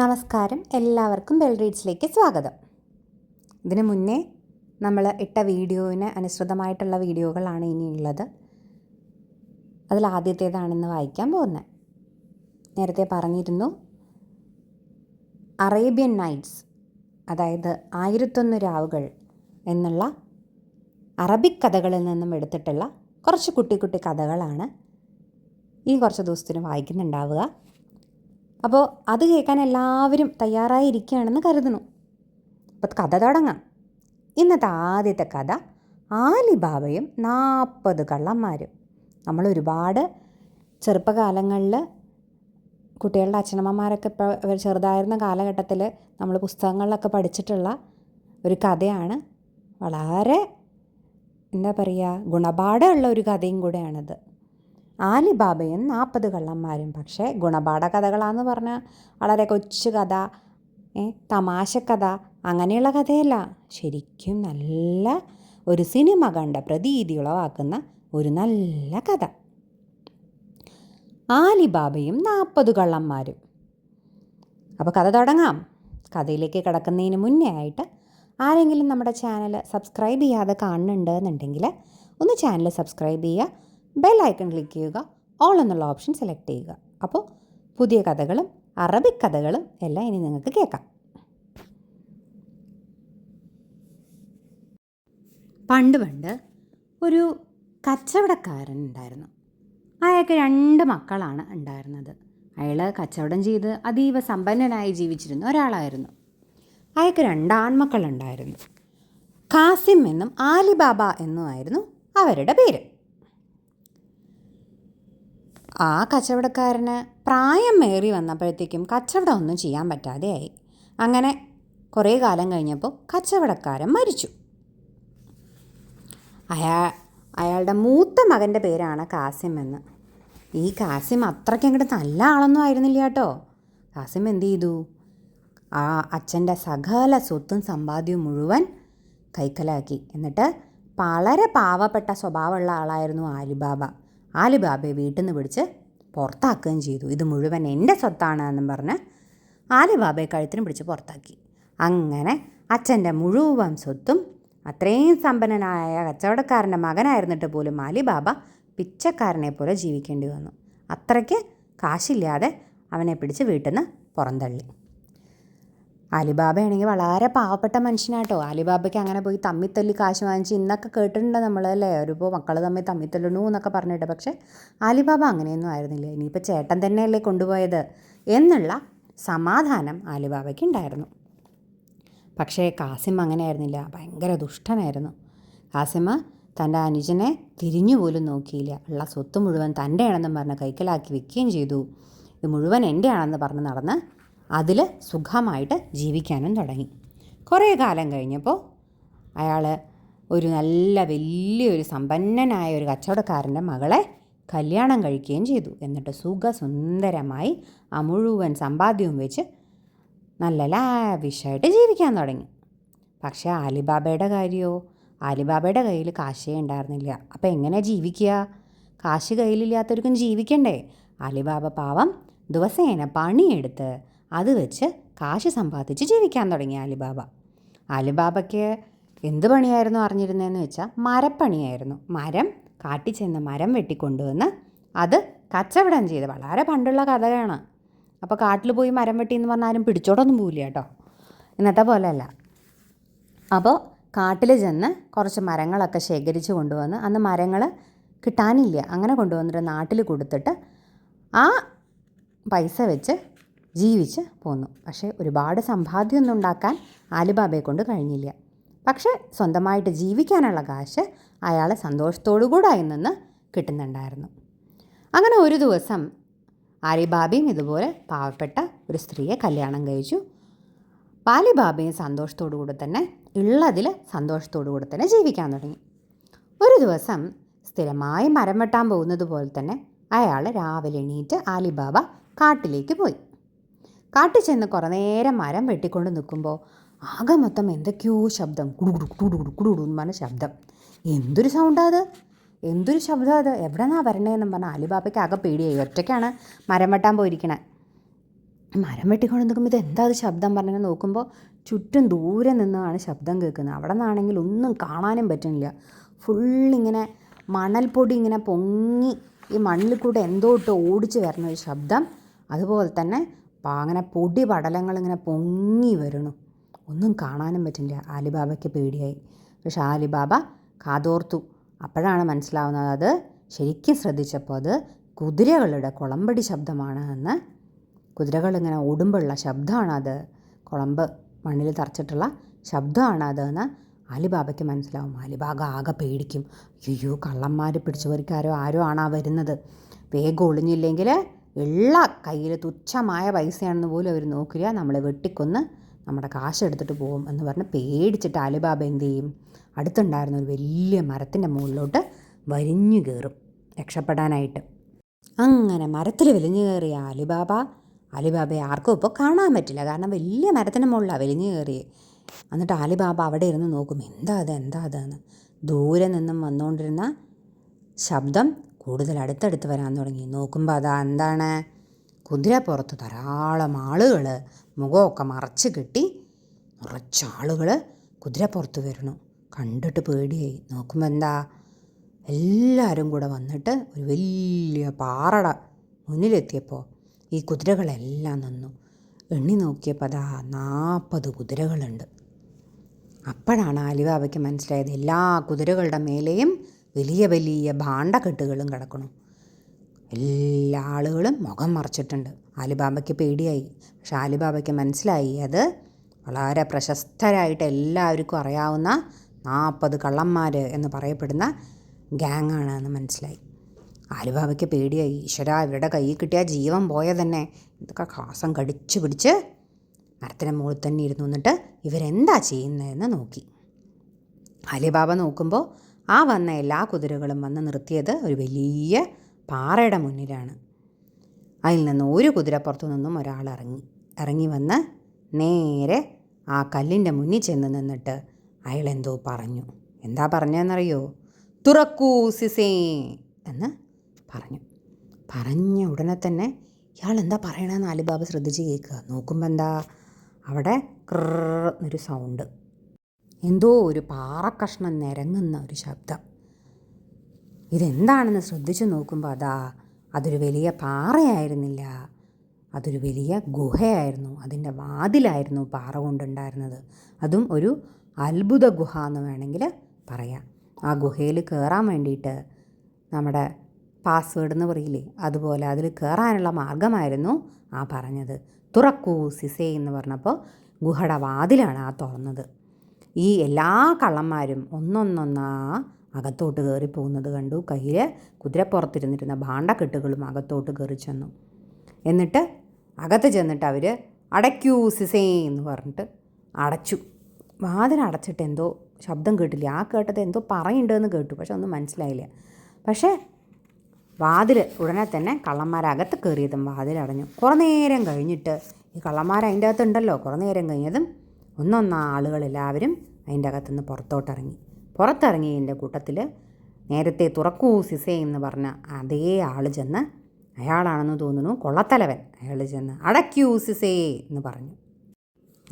നമസ്കാരം. എല്ലാവർക്കും ബെൽ റീഡ്സിലേക്ക് സ്വാഗതം. ഇതിനു മുന്നേ നമ്മൾ ഇട്ട വീഡിയോവിന് അനുസൃതമായിട്ടുള്ള വീഡിയോകളാണ് ഇനിയുള്ളത് അതിൽ ആദ്യത്തേതാണെന്ന് വായിക്കാൻ പോകുന്നത്. നേരത്തെ പറഞ്ഞിരുന്നു അറേബ്യൻ നൈറ്റ്സ് അതായത് ആയിരത്തൊന്ന് രാവുകൾ എന്നുള്ള അറബിക് കഥകളിൽ നിന്നും എടുത്തിട്ടുള്ള കുറച്ച് കുട്ടി കുട്ടി കഥകളാണ് ഈ കുറച്ച് ദിവസത്തിന് വായിക്കുന്നുണ്ടാവുക. അപ്പോൾ അത് കേൾക്കാൻ എല്ലാവരും തയ്യാറായിരിക്കുകയാണെന്ന് കരുതുന്നു. അപ്പോൾ കഥ തുടങ്ങാം. ഇന്നത്തെ ആദ്യത്തെ കഥ ആലിബാബയും നാൽപ്പത് കള്ളന്മാരും. നമ്മൾ ഒരുപാട് ചെറുപ്പകാലങ്ങളിൽ കുട്ടികളുടെ അച്ഛനമ്മമാരൊക്കെ ഇപ്പോൾ ചെറുതായിരുന്ന കാലഘട്ടത്തിൽ നമ്മൾ പുസ്തകങ്ങളിലൊക്കെ പഠിച്ചിട്ടുള്ള ഒരു കഥയാണ്. വളരെ എന്താ പറയുക ഗുണപാഠമുള്ള ഒരു കഥയും കൂടെയാണിത്. ആലിബാബയും നാൽപ്പത് കള്ളന്മാരും. പക്ഷേ ഗുണപാഠ കഥകളാന്ന് പറഞ്ഞാൽ വളരെ കൊച്ചു കഥ ഏ തമാശ കഥ അങ്ങനെയുള്ള കഥയല്ല. ശരിക്കും നല്ല ഒരു സിനിമ കണ്ട പ്രതീതി ഉളവാക്കുന്ന ഒരു നല്ല കഥ. ആലിബാബയും നാൽപ്പത് കള്ളന്മാരും. അപ്പോൾ കഥ തുടങ്ങാം. കഥയിലേക്ക് കിടക്കുന്നതിന് മുന്നേ ആയിട്ട് ആരെങ്കിലും നമ്മുടെ ചാനൽ സബ്സ്ക്രൈബ് ചെയ്യാതെ കാണുന്നുണ്ട് എന്നുണ്ടെങ്കിൽ ഒന്ന് ചാനൽ സബ്സ്ക്രൈബ് ചെയ്യുക. ബെൽ ഐക്കൺ ക്ലിക്ക് ചെയ്യുക. ഓൾ എന്നുള്ള ഓപ്ഷൻ സെലക്ട് ചെയ്യുക. അപ്പോൾ പുതിയ കഥകളും അറബിക് കഥകളും എല്ലാം ഇനി നിങ്ങൾക്ക് കേൾക്കാം. പണ്ട് പണ്ട് ഒരു കച്ചവടക്കാരൻ ഉണ്ടായിരുന്നു. അയാൾക്ക് രണ്ട് മക്കളാണ് ഉണ്ടായിരുന്നത്. അയാൾ കച്ചവടം ചെയ്ത് അതീവ സമ്പന്നനായി ജീവിച്ചിരുന്ന ഒരാളായിരുന്നു. അയാൾക്ക് രണ്ട് ആൺമക്കളുണ്ടായിരുന്നു. കാസിം എന്നും ആലിബാബ എന്നുമായിരുന്നു അവരുടെ പേര്. ആ കച്ചവടക്കാരന് പ്രായം മേറി വന്നപ്പോഴത്തേക്കും കച്ചവടം ഒന്നും ചെയ്യാൻ പറ്റാതെയായി. അങ്ങനെ കുറേ കാലം കഴിഞ്ഞപ്പോൾ കച്ചവടക്കാരൻ മരിച്ചു. അയാ അയാളുടെ മൂത്ത മകന്റെ പേരാണ് കാസിം എന്ന്. ഈ കാസിം അത്രയ്ക്ക് അങ്ങോട്ട് നല്ല ആളൊന്നും ആയിരുന്നില്ല കേട്ടോ. കാസിം എന്ത് ചെയ്തു? ആ അച്ഛന്റെ സകല സ്വത്തും സമ്പാദ്യവും മുഴുവൻ കൈക്കലാക്കി. എന്നിട്ട് വളരെ പാവപ്പെട്ട സ്വഭാവമുള്ള ആളായിരുന്നു ആലിബാബ. ആലിബാബയെ വീട്ടിൽ നിന്ന് പിടിച്ച് പുറത്താക്കുകയും ചെയ്തു. ഇത് മുഴുവൻ എന്റെ സ്വത്താണ് എന്നും പറഞ്ഞ് ആലിബാബയെ കഴുത്തിന് പിടിച്ച് പുറത്താക്കി. അങ്ങനെ അച്ഛന്റെ മുഴുവൻ സ്വത്തും അത്രയും സമ്പന്നനായ കച്ചവടക്കാരന്റെ മകനായിരുന്നിട്ട് പോലും ആലിബാബ പിച്ചക്കാരനെ പോലെ ജീവിക്കേണ്ടി വന്നു. അത്രയ്ക്ക് കാശില്ലാതെ അവനെ പിടിച്ച് വീട്ടിൽ നിന്ന് പുറന്തള്ളി. അലിബാബയാണെങ്കിൽ വളരെ പാവപ്പെട്ട മനുഷ്യനാട്ടോ. അലിബാബയ്ക്ക് അങ്ങനെ പോയി തമ്മിത്തല്ലി കാശ് വാങ്ങിച്ച് ഇന്നൊക്കെ കേട്ടിട്ടുണ്ട് നമ്മൾ അല്ലേ ഒരുപ്പോൾ മക്കൾ തമ്മിൽ തമ്മിത്തല്ലണു എന്നൊക്കെ പറഞ്ഞിട്ട്. പക്ഷേ അലിബാബ അങ്ങനെയൊന്നും ആയിരുന്നില്ല. ഇനിയിപ്പോൾ ചേട്ടൻ തന്നെയല്ലേ കൊണ്ടുപോയത് എന്നുള്ള സമാധാനം അലിബാബയ്ക്ക് ഉണ്ടായിരുന്നു പക്ഷേ കാസിം അങ്ങനെ അങ്ങനെയായിരുന്നില്ല. ഭയങ്കര ദുഷ്ടനായിരുന്നു. കാസിമ തന്റെ അനുജനെ തിരിഞ്ഞു പോലും നോക്കിയില്ല. ഉള്ള സ്വത്ത് മുഴുവൻ തന്റെ പറഞ്ഞ് കൈക്കലാക്കി വെക്കുകയും ചെയ്തു. ഇത് മുഴുവൻ എന്റെ ആണെന്ന് പറഞ്ഞ് നടന്ന് അതിൽ സുഖമായിട്ട് ജീവിക്കാനും തുടങ്ങി. കുറേ കാലം കഴിഞ്ഞപ്പോൾ അയാൾ ഒരു നല്ല വലിയൊരു സമ്പന്നനായ ഒരു കച്ചവടക്കാരന്റെ മകളെ കല്യാണം കഴിക്കുകയും ചെയ്തു. എന്നിട്ട് സുഖസുന്ദരമായി ആ മുഴുവൻ സമ്പാദ്യവും വെച്ച് നല്ല ലാവിഷായിട്ട് ജീവിക്കാൻ തുടങ്ങി. പക്ഷേ ആലിബാബയുടെ കാര്യമോ ആലിബാബയുടെ കയ്യിൽ കാശേ ഉണ്ടായിരുന്നില്ല. അപ്പോൾ എങ്ങനെ ജീവിക്കുക? കാശ് കയ്യിലില്ലാത്തവർക്കും ജീവിക്കണ്ടേ? അലിബാബ പാവം ദിവസേന പണിയെടുത്ത് അത് വെച്ച് കാശ് സമ്പാദിച്ച് ജീവിക്കാൻ തുടങ്ങി അലിബാബ. അലിബാബയ്ക്ക് എന്ത് പണിയായിരുന്നു അറിഞ്ഞിരുന്നതെന്ന് വെച്ചാൽ മരപ്പണിയായിരുന്നു. മരം കാട്ടിൽ ചെന്ന് മരം വെട്ടിക്കൊണ്ടുവന്ന് അത് കച്ചവടം ചെയ്ത് വളരെ പണ്ടുള്ള കഥയാണ്. അപ്പോൾ കാട്ടിൽ പോയി മരം വെട്ടി എന്ന് പറഞ്ഞാലും പിടിച്ചോടൊന്നും പോവില്ല കേട്ടോ. ഇന്നത്തെ പോലെയല്ല. അപ്പോൾ കാട്ടിൽ ചെന്ന് കുറച്ച് മരങ്ങളൊക്കെ ശേഖരിച്ച് കൊണ്ടുവന്ന് അന്ന് മരങ്ങൾ കിട്ടാനില്ല. അങ്ങനെ കൊണ്ടുവന്നിട്ട് നാട്ടിൽ കൊടുത്തിട്ട് ആ പൈസ വെച്ച് ജീവിച്ച് പോന്നു. പക്ഷേ ഒരുപാട് സമ്പാദ്യമൊന്നും ഉണ്ടാക്കാൻ ആലുബാബയെ കൊണ്ട് കഴിഞ്ഞില്ല. പക്ഷേ സ്വന്തമായിട്ട് ജീവിക്കാനുള്ള കാശ് അയാൾ സന്തോഷത്തോടു കൂടെ അതിൽ നിന്ന് കിട്ടുന്നുണ്ടായിരുന്നു. അങ്ങനെ ഒരു ദിവസം ആലിബാബയും ഇതുപോലെ പാവപ്പെട്ട ഒരു സ്ത്രീയെ കല്യാണം കഴിച്ചു. ബാലിബാബയും സന്തോഷത്തോടു കൂടെ തന്നെ ഉള്ളതിൽ സന്തോഷത്തോടു കൂടെ തന്നെ ജീവിക്കാൻ തുടങ്ങി. ഒരു ദിവസം സ്ഥിരമായി മരം വെട്ടാൻ പോകുന്നത് പോലെ തന്നെ അയാൾ രാവിലെ എണീറ്റ് ആലിബാബ കാട്ടിലേക്ക് പോയി. കാട്ടിൽ ചെന്ന് കുറേ നേരം മരം വെട്ടിക്കൊണ്ട് നിൽക്കുമ്പോൾ ആകെ മൊത്തം എന്തൊക്കെയോ ശബ്ദം. കുടുകുടു കുടുകുടു കുടുകുടു എന്ന് പറഞ്ഞ ശബ്ദം. എന്തൊരു സൗണ്ടാ അത്? എന്തൊരു ശബ്ദം അത്? എവിടെ നിന്നാണ് വരണേന്നും പറഞ്ഞാൽ അലിബാബയ്ക്ക് ആകെ പേടിയായി. ഒറ്റയ്ക്കാണ് മരം വെട്ടാൻ പോയിരിക്കണേ. മരം വെട്ടിക്കൊണ്ട് നിൽക്കുമ്പോൾ ഇത് എന്താ അത് ശബ്ദം പറഞ്ഞാൽ നോക്കുമ്പോൾ ചുറ്റും ദൂരെ നിന്നാണ് ശബ്ദം കേൾക്കുന്നത്. അവിടെ നിന്നാണെങ്കിൽ ഒന്നും കാണാനും പറ്റുന്നില്ല. ഫുള്ളിങ്ങനെ മണൽപ്പൊടി ഇങ്ങനെ പൊങ്ങി ഈ മണ്ണിൽ കൂടെ എന്തോട്ട് ഓടിച്ച് വരുന്ന ഒരു ശബ്ദം. അതുപോലെ തന്നെ പ- അങ്ങനെ പൊടി പടലങ്ങൾ ഇങ്ങനെ പൊങ്ങി വരണു. ഒന്നും കാണാനും പറ്റില്ല. ആലിബാബയ്ക്ക് പേടിയായി. പക്ഷെ ആലിബാബ കാതോർത്തു. അപ്പോഴാണ് മനസ്സിലാവുന്നത് അത് ശരിക്കും ശ്രദ്ധിച്ചപ്പോൾ അത് കുതിരകളുടെ കുളമ്പടി ശബ്ദമാണ് എന്ന്. കുതിരകൾ ഇങ്ങനെ ഓടുമ്പോഴുള്ള ശബ്ദമാണത്. കുളമ്പ് മണ്ണിൽ തറച്ചിട്ടുള്ള ശബ്ദമാണ് അതെന്ന് അലിബാബയ്ക്ക് മനസ്സിലാവും. അലിബാബ ആകെ പേടിക്കും. അയ്യോ കള്ളന്മാർ പിടിച്ചുപറിക്കാരോ ആരോ ആണ് വരുന്നത്. വേഗം ഒളിഞ്ഞില്ലെങ്കിൽ ഉള്ള കയ്യിൽ തുച്ഛമായ പൈസയാണെന്ന് പോലും അവർ നോക്കില്ല. നമ്മളെ വെട്ടിക്കൊന്ന് നമ്മുടെ കാശ് എടുത്തിട്ട് പോകും എന്ന് പറഞ്ഞ് പേടിച്ചിട്ട് അലിബാബ എന്ത് ചെയ്യും? അടുത്തുണ്ടായിരുന്ന ഒരു വലിയ മരത്തിന്റെ മുകളിലോട്ട് വലിഞ്ഞു കയറും രക്ഷപ്പെടാനായിട്ട്. അങ്ങനെ മരത്തിൽ വലിഞ്ഞു കയറിയ അലിബാബ അലിബാബയെ ആർക്കും ഇപ്പോൾ കാണാൻ പറ്റില്ല. കാരണം വലിയ മരത്തിന്റെ മുകളിലാണ് വലിഞ്ഞു കയറിയത് എന്നിട്ട് അലിബാബ അവിടെ ഇരുന്ന് നോക്കും എന്താ അത്? എന്താ അതെന്ന്? ദൂരെ നിന്നും വന്നുകൊണ്ടിരുന്ന ശബ്ദം കൂടുതൽ അടുത്തടുത്ത് വരാൻ തുടങ്ങി. നോക്കുമ്പോൾ അതാ എന്താണ്? കുതിരപ്പുറത്ത് ധാരാളം ആളുകൾ മുഖമൊക്കെ മറച്ച് കെട്ടി നിറച്ച ആളുകൾ കുതിരപ്പുറത്ത് വരണു കണ്ടിട്ട് പേടിയായി. നോക്കുമ്പോൾ എന്താ? എല്ലാവരും കൂടെ വന്നിട്ട് ഒരു വലിയ പാറട മുന്നിലെത്തിയപ്പോൾ ഈ കുതിരകളെല്ലാം നിന്നു. എണ്ണി നോക്കിയപ്പോൾ അതാ നാൽപ്പത് കുതിരകളുണ്ട്. അപ്പോഴാണ് അലിബാബയ്ക്ക് മനസ്സിലായത് എല്ലാ കുതിരകളുടെ മേലെയും വലിയ വലിയ ഭാണ്ഡക്കെട്ടുകളും കിടക്കണം എല്ലാ ആളുകളും മുഖം മറച്ചിട്ടുണ്ട്. ആലിബാബയ്ക്ക് പേടിയായി. പക്ഷെ ആലിബാബയ്ക്ക് മനസ്സിലായി. അത് വളരെ പ്രശസ്തരായിട്ട് എല്ലാവർക്കും അറിയാവുന്ന നാൽപ്പത് കള്ളന്മാർ എന്ന് പറയപ്പെടുന്ന ഗ്യാങ്ങാണ് എന്ന് മനസ്സിലായി. ആലിബാബയ്ക്ക് പേടിയായി. ഈശ്വര ഇവരുടെ കയ്യിൽ കിട്ടിയ ജീവൻ പോയ തന്നെ ഇതൊക്കെ ശ്വാസം കടിച്ചു പിടിച്ച് മരത്തിന് മുകളിൽ തന്നെ ഇരുന്നു എന്നിട്ട് ഇവരെന്താ ചെയ്യുന്നതെന്ന് നോക്കി. അലിബാബ നോക്കുമ്പോൾ ആ വന്ന എല്ലാ കുതിരകളും വന്ന് നിർത്തിയത് ഒരു വലിയ പാറയുടെ മുന്നിലാണ്. അതിൽ നിന്ന് ഒരു കുതിരപ്പുറത്തു നിന്നും ഒരാൾ ഇറങ്ങി. ഇറങ്ങി വന്ന് നേരെ ആ കല്ലിന്റെ മുന്നിൽ ചെന്ന് നിന്നിട്ട് അയാൾ എന്തോ പറഞ്ഞു. എന്താ പറഞ്ഞെന്നറിയോ തുറക്കൂ സിസേ എന്ന് പറഞ്ഞു. പറഞ്ഞ ഉടനെ തന്നെ ഇയാൾ എന്താ പറയണമെന്ന് അലിബാബ ശ്രദ്ധിച്ച് കേൾക്കുക. നോക്കുമ്പോൾ എന്താ? അവിടെ എന്നൊരു സൗണ്ട് എന്തോ ഒരു പാറക്കഷ്ണം നിരങ്ങുന്ന ഒരു ശബ്ദം. ഇതെന്താണെന്ന് ശ്രദ്ധിച്ചു നോക്കുമ്പോൾ അതാ അതൊരു വലിയ പാറയായിരുന്നില്ല. അതൊരു വലിയ ഗുഹയായിരുന്നു. അതിന്റെ വാതിലായിരുന്നു പാറ കൊണ്ടുണ്ടായിരുന്നത്. അതും ഒരു അത്ഭുത ഗുഹ എന്ന് വേണമെങ്കിൽ പറയാം. ആ ഗുഹയിൽ കയറാൻ വേണ്ടിയിട്ട് നമ്മുടെ പാസ്വേഡ് എന്ന് പറയില്ലേ അതുപോലെ അതിൽ കയറാനുള്ള മാർഗമായിരുന്നു ആ പറഞ്ഞത്. തുറക്കൂ സിസേ എന്ന് പറഞ്ഞപ്പോൾ ഗുഹയുടെ വാതിലാണ് ആ തുറന്നത്. ഈ എല്ലാ കള്ളന്മാരും ഒന്നൊന്നൊന്നാ അകത്തോട്ട് കയറി പോകുന്നത് കണ്ടു. കയ്യിൽ കുതിരപ്പുറത്തിരുന്നിരുന്ന ഭാണ്ഡക്കെട്ടുകളും അകത്തോട്ട് കയറി ചെന്നു. എന്നിട്ട് അകത്ത് ചെന്നിട്ട് അവർ അടയ്ക്കൂ സിസേ എന്ന് പറഞ്ഞിട്ട് അടച്ചു. വാതിൽ അടച്ചിട്ട് എന്തോ ശബ്ദം കേട്ടില്ല. ആ കേട്ടത് എന്തോ പറയുന്നുണ്ടെന്ന് കേട്ടു. പക്ഷെ ഒന്നും മനസ്സിലായില്ല. പക്ഷേ വാതിൽ ഉടനെ തന്നെ കള്ളന്മാരകത്ത് കയറിയതും വാതിലടഞ്ഞു കുറേ നേരം കഴിഞ്ഞിട്ട് ഈ കള്ളന്മാർ അതിന്റെ അകത്തുണ്ടല്ലോ കുറേ നേരം കഴിഞ്ഞതും ഒന്നൊന്നാ ആളുകളെല്ലാവരും അതിന്റെ അകത്തുനിന്ന് പുറത്തോട്ടിറങ്ങി പുറത്തിറങ്ങിയതിന്റെ കൂട്ടത്തിൽ നേരത്തെ തുറക്കൂ സിസേ എന്ന് പറഞ്ഞ അതേ ആൾ ചെന്ന് അയാളാണെന്ന് തോന്നുന്നു കൊള്ളത്തലവൻ. അയാൾ ചെന്ന് അടയ്ക്കൂ സിസേ എന്ന് പറഞ്ഞു.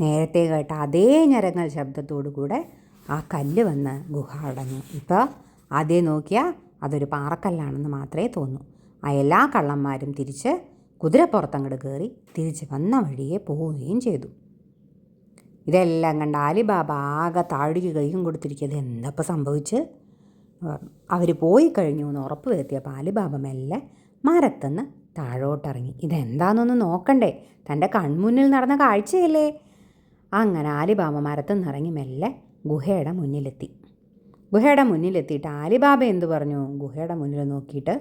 നേരത്തെ കേട്ട അതേ ഞരങ്ങൽ ശബ്ദത്തോടു കൂടെ ആ കല്ല് വന്ന് ഗുഹ അടഞ്ഞു. ഇപ്പോൾ ആദ്യം നോക്കിയാൽ അതൊരു പാറക്കല്ലാണെന്ന് മാത്രമേ തോന്നൂ. ആ എല്ലാ കള്ളന്മാരും തിരിച്ച് കുതിരപ്പുറത്തങ്ങോട്ട് കയറി തിരിച്ച് വന്ന വഴിയെ പോവുകയും ചെയ്തു. ഇതെല്ലാം കണ്ട് ആലിബാബ ആകെ താഴുകി കൈയും കൊടുത്തിരിക്കുന്നത് എന്തപ്പോൾ സംഭവിച്ച്? അവർ പോയി കഴിഞ്ഞു എന്ന് ഉറപ്പ് വരുത്തിയപ്പോൾ ആലിബാബ മെല്ലെ മരത്തുനിന്ന് താഴോട്ടിറങ്ങി. ഇതെന്താണെന്നൊന്ന് നോക്കണ്ടേ? തന്റെ കൺമുന്നിൽ നടന്ന കാഴ്ചയല്ലേ? അങ്ങനെ ആലിബാബ മരത്തുനിന്ന് ഇറങ്ങി മെല്ലെ ഗുഹയുടെ മുന്നിലെത്തി. ഗുഹയുടെ മുന്നിലെത്തിയിട്ട് ആലിബാബ എന്ത് പറഞ്ഞു? ഗുഹയുടെ മുന്നിൽ നോക്കിയിട്ട്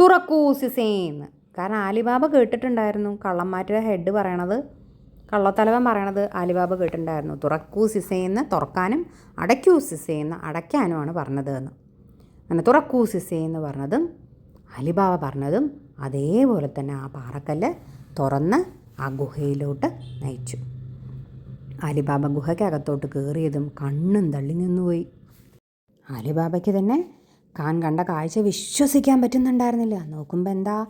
തുറക്കൂ സിസേന്ന്. കാരണം ആലിബാബ കേട്ടിട്ടുണ്ടായിരുന്നു കള്ളന്മാരുടെ ഹെഡ് പറയണത്. കള്ളത്തലവൻ പറയണത് ആലിബാബ കേട്ടിട്ടുണ്ടായിരുന്നു. തുറക്കൂ സിസേന്ന് തുറക്കാനും അടയ്ക്കൂ സിസേന്ന് അടയ്ക്കാനുമാണ് പറഞ്ഞത് എന്ന് അങ്ങനെ തുറക്കൂ സിസേന്ന് പറഞ്ഞതും അലിബാബ പറഞ്ഞതും അതേപോലെ തന്നെ ആ പാറക്കല്ല് തുറന്ന് ആ ഗുഹയിലോട്ട് നയിച്ചു. അലിബാബ ഗുഹയ്ക്കകത്തോട്ട് കയറിയതും കണ്ണും തള്ളി നിന്നുപോയി. അലിബാബയ്ക്ക് തന്നെ കാൻ കണ്ട കാഴ്ച വിശ്വസിക്കാൻ പറ്റുന്നുണ്ടായിരുന്നില്ല. നോക്കുമ്പോൾ എന്താ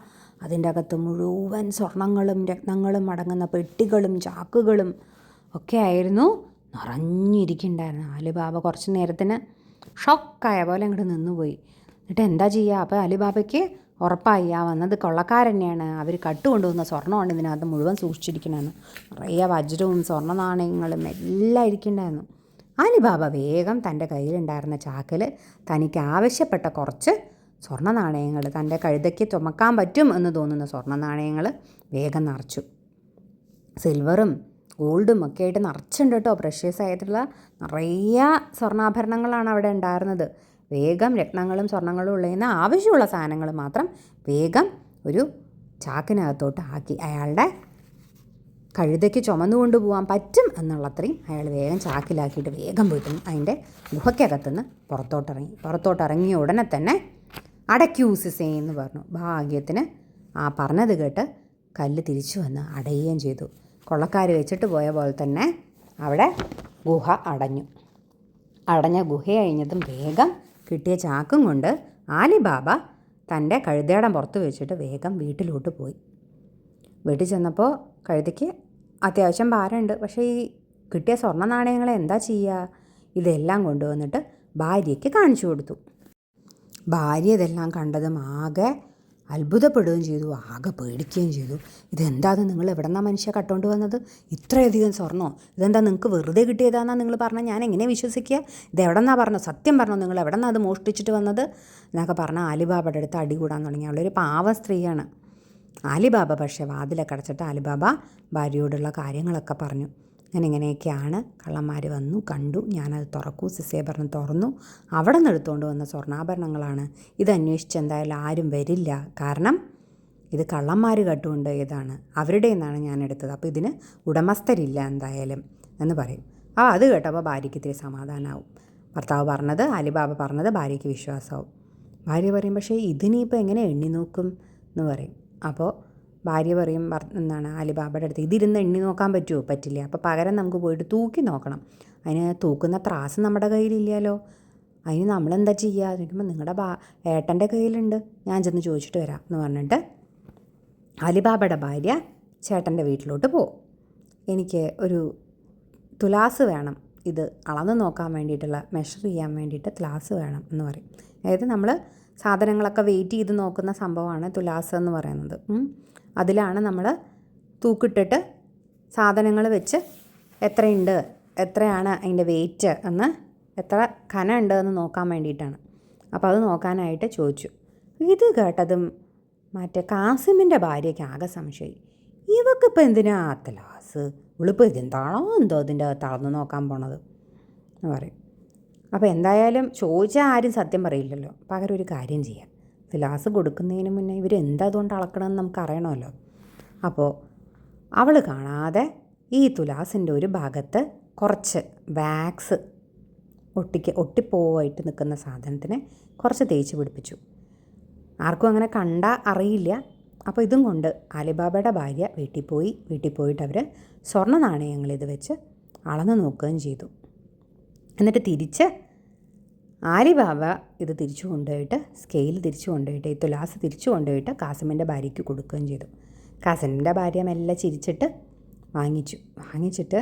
അതിന്റെ അകത്ത് മുഴുവൻ സ്വർണങ്ങളും രത്നങ്ങളും അടങ്ങുന്ന പെട്ടികളും ചാക്കുകളും ഒക്കെ ആയിരുന്നു. നിറഞ്ഞിരിക്കുന്നുണ്ടായിരുന്നു. അലിബാബ കുറച്ച് നേരത്തിന് ഷോക്കായ പോലെ അങ്ങോട്ട് നിന്നുപോയി. എന്നിട്ട് എന്താ ചെയ്യുക അപ്പോൾ അലിബാബയ്ക്ക് ഉറപ്പായി ആ വന്നത് കൊള്ളക്കാരന്നെയാണ്. അവർ കട്ടുകൊണ്ടുവന്ന സ്വർണമാണ് ഇതിനകത്ത് മുഴുവൻ സൂക്ഷിച്ചിരിക്കണമെന്ന് നിറയെ വജ്രവും സ്വർണ നാണയങ്ങളും എല്ലാം ഇരിക്കുന്നുണ്ടായിരുന്നു. അലിബാബ വേഗം തന്റെ കയ്യിലുണ്ടായിരുന്ന ചാക്കിൽ തനിക്ക് ആവശ്യപ്പെട്ട കുറച്ച് സ്വർണ നാണയങ്ങൾ തന്റെ കഴുതയ്ക്ക് ചുമക്കാൻ പറ്റും എന്ന് തോന്നുന്ന സ്വർണ നാണയങ്ങൾ വേഗം നിറച്ചു. സിൽവറും ഗോൾഡും ഒക്കെ ആയിട്ട് നിറച്ചുണ്ട് കേട്ടോ. പ്രഷ്യസ് ആയിട്ടുള്ള നിറയെ സ്വർണാഭരണങ്ങളാണ് അവിടെ ഉണ്ടായിരുന്നത്. വേഗം രത്നങ്ങളും സ്വർണങ്ങളും ഉള്ളതിന് ആവശ്യമുള്ള സാധനങ്ങൾ മാത്രം വേഗം ഒരു ചാക്കിനകത്തോട്ട് ആക്കി അയാളുടെ കഴുതയ്ക്ക് ചുമന്നുകൊണ്ട് പോകാൻ പറ്റും എന്നുള്ളത്രയും അയാൾ വേഗം ചാക്കിലാക്കിയിട്ട് വേഗം പോയിട്ട് അതിന്റെ ഗുഹയ്ക്കകത്തുനിന്ന് പുറത്തോട്ടിറങ്ങി. പുറത്തോട്ടിറങ്ങിയ ഉടനെ തന്നെ അടയ്ക്യൂസിസേ എന്ന് പറഞ്ഞു. ഭാഗ്യത്തിന് ആ പറഞ്ഞത് കേട്ട് കല്ല് തിരിച്ചു വന്ന് അടയുകയും ചെയ്തു. കൊള്ളക്കാർ വെച്ചിട്ട് പോയ പോലെ തന്നെ അവിടെ ഗുഹ അടഞ്ഞു. അടഞ്ഞ ഗുഹ കഴിഞ്ഞതും വേഗം കിട്ടിയ ചാക്കും കൊണ്ട് ആലിബാബ തന്റെ കഴുതയുടെ പുറത്ത് വെച്ചിട്ട് വേഗം വീട്ടിലോട്ട് പോയി. വീട്ടിൽ ചെന്നപ്പോൾ കഴുതയ്ക്ക് അത്യാവശ്യം ഭാരമുണ്ട്. പക്ഷേ ഈ കിട്ടിയ സ്വർണ നാണയങ്ങളെ എന്താ ചെയ്യുക? ഇതെല്ലാം കൊണ്ടുവന്നിട്ട് ഭാര്യയ്ക്ക് കാണിച്ചു കൊടുത്തു. ഭാര്യ ഇതെല്ലാം കണ്ടതും ആകെ അത്ഭുതപ്പെടുകയും ചെയ്തു ആകെ പേടിക്കുകയും ചെയ്തു. ഇതെന്താത് നിങ്ങൾ എവിടെ നിന്നാണ് മനുഷ്യ കട്ടുകൊണ്ട് വന്നത്? ഇത്രയധികം സ്വർണോ? ഇതെന്താ നിങ്ങൾക്ക് വെറുതെ കിട്ടിയതാണെന്നാണ് നിങ്ങൾ പറഞ്ഞാൽ ഞാൻ എങ്ങനെ വിശ്വസിക്കുക? ഇത് എവിടെ നിന്നാണ് സത്യം പറഞ്ഞോ? നിങ്ങൾ എവിടെ നിന്നാണ് അത് മോഷ്ടിച്ചിട്ട് വന്നത്? എന്നൊക്കെ പറഞ്ഞാൽ ആലിബാബയുടെ അടുത്ത് അടി കൂടാൻ തുടങ്ങി. അവളൊരു പാവ സ്ത്രീയാണ്. ആലിബാബ പക്ഷേ വാതിലൊക്കെ അടച്ചിട്ട് അലിബാബ ഭാര്യയോടുള്ള കാര്യങ്ങളൊക്കെ പറഞ്ഞു. അങ്ങനെ ഇങ്ങനെയൊക്കെയാണ് കള്ളന്മാർ വന്നു കണ്ടു. ഞാനത് തുറക്കൂ. സിസേ തുറന്നു. അവിടെ നിന്ന് എടുത്തുകൊണ്ട് വന്ന സ്വർണാഭരണങ്ങളാണ്. ഇത് അന്വേഷിച്ച് എന്തായാലും ആരും വരില്ല. കാരണം ഇത് കള്ളന്മാർ കട്ടുകൊണ്ട് ഇതാണ്. അവരുടെ നിന്നാണ് ഞാൻ എടുത്തത്. അപ്പോൾ ഇതിന് ഉടമസ്ഥരില്ല എന്തായാലും എന്ന് പറയും. ആ അത് കേട്ടപ്പോൾ ഭാര്യയ്ക്ക് ഇത്തിരി സമാധാനമാവും ഭർത്താവ് പറഞ്ഞത് അലിബാബ പറഞ്ഞത് ഭാര്യയ്ക്ക് വിശ്വാസമാവും ഭാര്യ പറയും പക്ഷേ ഇതിനിപ്പോൾ എങ്ങനെ എണ്ണി നോക്കും എന്ന് പറയും. അപ്പോൾ ഭാര്യ പറയും എന്താണ് അലിബാബയുടെ അടുത്ത് ഇതിരുന്ന് എണ്ണി നോക്കാൻ പറ്റുമോ പറ്റില്ല. അപ്പോൾ പകരം നമുക്ക് പോയിട്ട് തൂക്കി നോക്കണം. അതിന് തൂക്കുന്ന ത്രാസ് നമ്മുടെ കയ്യിലില്ലല്ലോ. അതിന് നമ്മളെന്താ ചെയ്യുക ചോദിക്കുമ്പോൾ നിങ്ങളുടെ ബാ ഏട്ടന്റെ കയ്യിലുണ്ട്. ഞാൻ ചെന്ന് ചോദിച്ചിട്ട് വരാം. എന്ന് പറഞ്ഞിട്ട് അലിബാബയുടെ ഭാര്യ ചേട്ടന്റെ വീട്ടിലോട്ട് പോകും എനിക്ക് ഒരു തുലാസ് വേണം. ഇത് അളന്ന് നോക്കാൻ വേണ്ടിയിട്ടുള്ള മെഷർ ചെയ്യാൻ വേണ്ടിയിട്ട് തുലാസ് വേണം എന്ന് പറയും. അതായത് നമ്മൾ സാധനങ്ങളൊക്കെ വെയിറ്റ് ചെയ്ത് നോക്കുന്ന സംഭവമാണ് തുലാസ് എന്ന് പറയുന്നത്. അതിലാണ് നമ്മൾ തൂക്കിട്ടിട്ട് സാധനങ്ങൾ വെച്ച് എത്രയുണ്ട് എത്രയാണ് അതിന്റെ വെയിറ്റ് എന്ന് എത്ര കനം ഉണ്ട് എന്ന് നോക്കാൻ വേണ്ടിയിട്ടാണ്. അപ്പോൾ അത് നോക്കാനായിട്ട് ചോദിച്ചു. ഇത് കേട്ടതും മറ്റേ കാസിമിന്റെ ഭാര്യയ്ക്ക് ആകെ സംശയമായി. ഇവക്കിപ്പോൾ എന്തിനാ തലാസ് ഇവളിപ്പോൾ ഇതെന്താണോ എന്തോ ഇതിന്റെ തളർന്നു നോക്കാൻ പോണത് എന്ന് പറയും. അപ്പോൾ എന്തായാലും ചോദിച്ചാൽ ആരും സത്യം പറയില്ലല്ലോ. പകരം ഒരു കാര്യം ചെയ്യാം. ഗ്ലാസ് കൊടുക്കുന്നതിന് മുന്നേ അതുകൊണ്ട് അളക്കണമെന്ന് നമുക്ക് അറിയണമല്ലോ അപ്പോൾ അവൾ കാണാതെ ഈ തുലാസിന്റെ ഒരു ഭാഗത്ത് കുറച്ച് വാക്സ് ഒട്ടിക്ക് ഒട്ടിപ്പോവായിട്ട് നിൽക്കുന്ന സാധനത്തിന് കുറച്ച് തേച്ച് പിടിപ്പിച്ചു. ആർക്കും അങ്ങനെ കണ്ട അറിയില്ല. അപ്പോൾ ഇതും കൊണ്ട് അലിബാബയുടെ ഭാര്യ വീട്ടിൽ പോയി. വീട്ടിൽ പോയിട്ട് അവർ സ്വർണ നാണയങ്ങൾ ഇത് വെച്ച് അളന്ന് നോക്കുകയും ചെയ്തു. എന്നിട്ട് തിരിച്ച് ആലിബാബ ഇത് തിരിച്ചു കൊണ്ടുപോയിട്ട് സ്കെയിൽ തിരിച്ചു കൊണ്ടുപോയിട്ട് ഈ തുലാസ് തിരിച്ചു കൊണ്ടുപോയിട്ട് കാസിമിന്റെ ഭാര്യയ്ക്ക് കൊടുക്കുകയും ചെയ്തു. കാസിമിന്റെ ഭാര്യ മെല്ലെ ചിരിച്ചിട്ട് വാങ്ങിച്ചു. വാങ്ങിച്ചിട്ട്